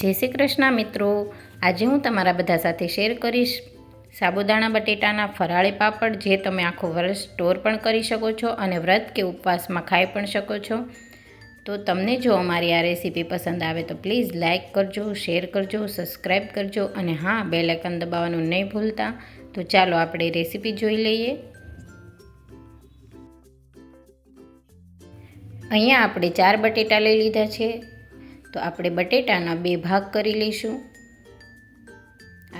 જય શ્રી કૃષ્ણ મિત્રો. આજે હું તમારા બધા સાથે શેર કરીશ સાબુદાણા બટેટાના ફરાળી પાપડ જે તમે આખો વર્ષ સ્ટોર પણ કરી શકો છો અને વ્રત કે ઉપવાસમાં ખાઈ પણ શકો છો. તો તમને જો અમારી આ રેસીપી પસંદ આવે તો પ્લીઝ લાઇક કરજો શેર કરજો સબસ્ક્રાઈબ કરજો અને હા બે આઇકન દબાવવાનું નહીં ભૂલતા. તો ચાલો આપણે રેસીપી જોઈ લઈએ. અહીંયા આપણે ચાર બટેટા લઈ લીધા છે. તો આપણે બટેટાના બે ભાગ કરી લઈશું.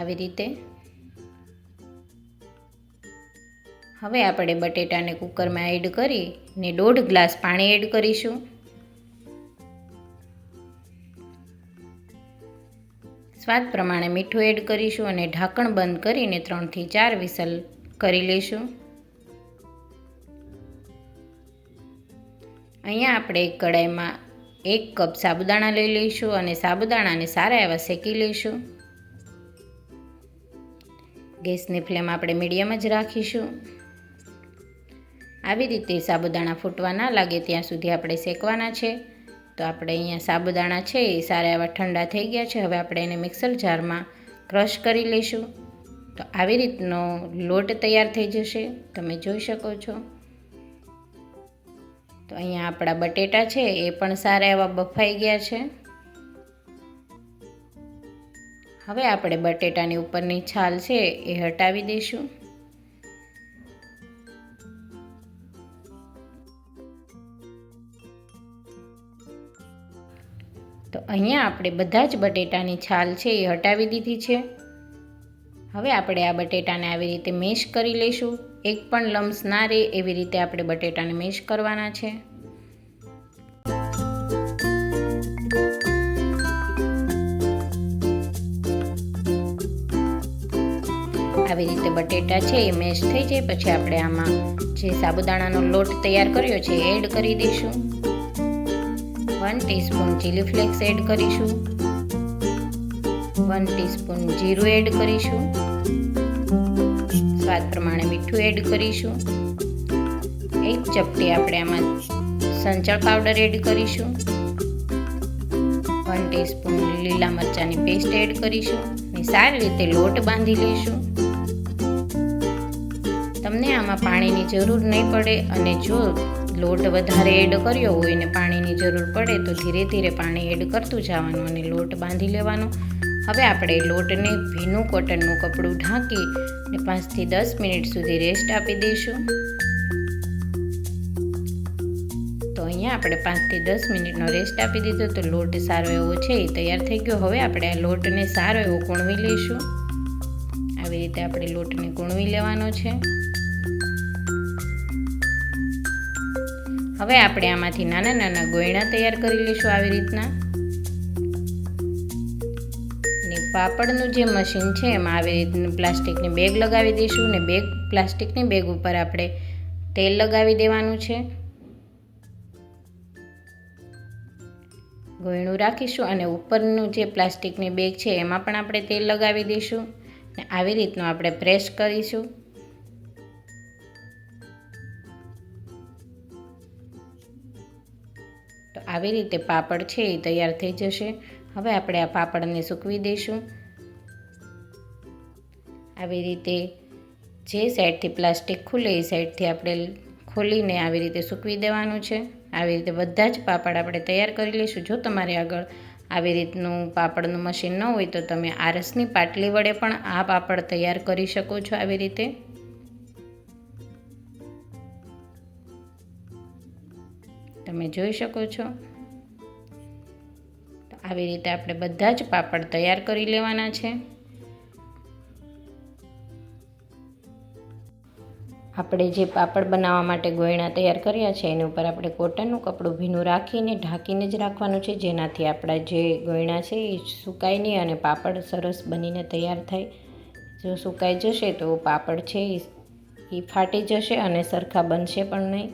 આવી રીતે. હવે આપણે બટેટાને કુકરમાં એડ કરી ને દોઢ ગ્લાસ પાણી એડ કરીશું. સ્વાદ પ્રમાણે મીઠું એડ કરીશું અને ઢાંકણ બંધ કરીને ત્રણથી ચાર વિસલ કરી લઈશું. અહીંયા આપણે એક કડાઈમાં એક કપ સાબુદાણા લઈ લઈશું અને સાબુદાણાને સારા એવા શેકી લઈશું. ગેસની ફ્લેમ આપણે મીડિયમ જ રાખીશું. આવી રીતે સાબુદાણા ફૂટવા ના લાગે ત્યાં સુધી આપણે શેકવાના છે. તો આપણે અહીંયા સાબુદાણા છે એ સારા એવા ઠંડા થઈ ગયા છે. હવે આપણે એને મિક્સર જારમાં ક્રશ કરી લઈશું. તો આવી રીતનો લોટ તૈયાર થઈ જશે. તમે જોઈ શકો છો. તો અહીંયા આપણા બટેટા છે, એ પણ સારા એવા બફાઈ ગયા છે. હવે આપણે બટેટાની ઉપરની છાલ છે, એ હટાવી દઈશું. તો અહીંયા આપણે બધા જ બટેટાની છાલ છે, એ હટાવી દીધી છે. હવે આપણે આ બટેટાને આવી રીતે મેશ કરી લઈશું. એક પણ લમ્સ ના રહે એવી રીતે આપણે બટેટાને મેશ કરવાના છે. આવી રીતે બટેટા છે એ મેશ થઈ જાય, પછી આપણે આમાં જે સાબુદાણાનો લોટ તૈયાર કર્યો છે એડ કરી દઈશું. One teaspoon chilli flakes add કરીશું. વન ટીસ્પૂન જીરું એડ કરીશું. સ્વાદ પ્રમાણે મીઠું એડ કરીશું. એક ચપટી આપણે આમાં સંચળ પાવડર એડ કરીશું. વન ટીસ્પૂન લીલા મરચાંની પેસ્ટ એડ કરીશું અને સારી રીતે લોટ બાંધી લઈશું. તમને આમાં પાણીની જરૂર નહીં પડે અને જો લોટ વધારે એડ કર્યો હોય ને પાણીની જરૂર પડે તો ધીરે ધીરે પાણી એડ કરતું જવાનું અને લોટ બાંધી લેવાનો. હવે આપણે લોટને ભીનું કોટનનું કપડું ઢાંકી ને પાંચથી દસ મિનિટ સુધી રેસ્ટ આપી દઈશું. તો અહીંયા આપણે પાંચથી દસ મિનિટનો રેસ્ટ આપી દીધો તો લોટ સારો એવો છે એ તૈયાર થઈ ગયો. હવે આપણે આ લોટને સારો એવો કૂણવી લઈશું. આવી રીતે આપણે લોટને કૂણવી લેવાનો છે. હવે આપણે આમાંથી નાના નાના ગોયણા તૈયાર કરી લઈશું આવી રીતના. ને પાપડનું જે મશીન છે, એમાં આવી રીતનું પ્લાસ્ટિકની બેગ લગાવી દઈશું ને બેગ, પ્લાસ્ટિકની બેગ ઉપર આપણે તેલ લગાવી દેવાનું છે. ગોયણું રાખીશું અને ઉપરનું જે પ્લાસ્ટિકની બેગ છે, એમાં પણ આપણે તેલ લગાવી દઈશું ને આવી રીતનું આપણે પ્રેસ કરીશું. તો આવી રીતે પાપડ છે એ તૈયાર થઈ જશે. હવે આપણે આ પાપડને સૂકવી દઈશું. આવી રીતે જે સાઈડથી પ્લાસ્ટિક ખુલે એ સાઈડથી આપણે ખોલીને આવી રીતે સૂકવી દેવાનું છે. આવી રીતે બધા જ પાપડ આપણે તૈયાર કરી લઈશું. જો તમારે આગળ આવી રીતનું પાપડનું મશીન ન હોય તો તમે આરસની પાટલી વડે પણ આ પાપડ તૈયાર કરી શકો છો આવી રીતે. તમે જોઈ શકો છો. આવી રીતે આપણે બધા જ પાપડ તૈયાર કરી લેવાના છે. આપણે જે પાપડ બનાવવા માટે ગોયણા તૈયાર કર્યા છે, એની ઉપર આપણે કોટનનું કપડું ભીનું રાખીને ઢાંકીને જ રાખવાનું છે. જેનાથી આપણા જે ગોયણા છે, એ સુકાય નહીં અને પાપડ સરસ બનીને તૈયાર થાય. જો સુકાઈ જશે તો પાપડ છે, એ ફાટી જશે અને સરખા બનશે પણ નહીં.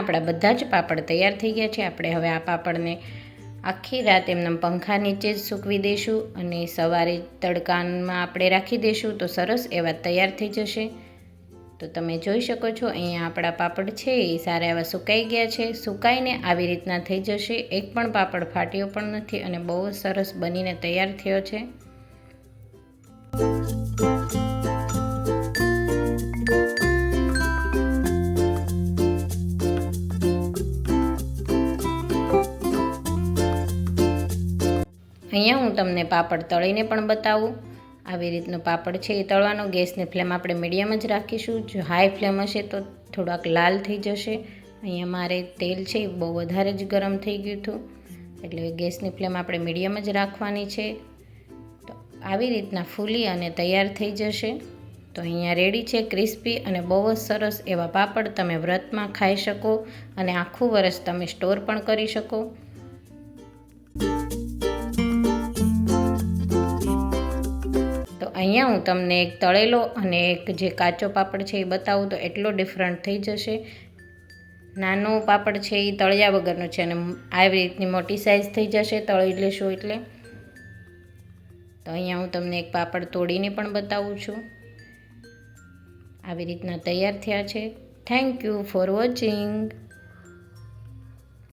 આપણા બધા જ પાપડ તૈયાર થઈ ગયા છે. આપણે હવે આ પાપડને આખી રાત એમના પંખા નીચે જ સૂકવી દઈશું અને સવારે તડકામાં આપણે રાખી દઈશું તો સરસ એવા તૈયાર થઈ જશે. તો તમે જોઈ શકો છો, અહીંયા આપણા પાપડ છે, એ સારા એવા સુકાઈ ગયા છે. સુકાઈને આવી રીતના થઈ જશે. એક પણ પાપડ ફાટ્યો પણ નથી અને બહુ સરસ બનીને તૈયાર થયો છે. અહીંયા હું તમને પાપડ તળીને પણ બતાવું. આવી રીતનો પાપડ છે એ તળવાનો. ગેસની ફ્લેમ આપણે મીડિયમ જ રાખીશું. જો હાઈ ફ્લેમ હશે તો થોડાક લાલ થઈ જશે. અહીંયા મારે તેલ છે એ બહુ વધારે જ ગરમ થઈ ગયું હતું. એટલે ગેસની ફ્લેમ આપણે મીડિયમ જ રાખવાની છે. તો આવી રીતના ફૂલી અને તૈયાર થઈ જશે. તો અહીંયા રેડી છે ક્રિસ્પી અને બહુ જ સરસ એવા પાપડ તમે વ્રતમાં ખાઈ શકો અને આખું વરસ તમે સ્ટોર પણ કરી શકો. અહીંયા હું તમને એક તળેલો અને એક જે કાચો પાપડ છે એ બતાવું તો એટલો ડિફરન્ટ થઈ જશે. નાનો પાપડ છે એ તળિયા વગરનો છે અને આવી રીતની મોટી સાઇઝ થઈ જશે તળી લેશું એટલે. તો અહીંયા હું તમને એક પાપડ તોડીને પણ બતાવું છું. આવી રીતના તૈયાર થયા છે. Thank you for watching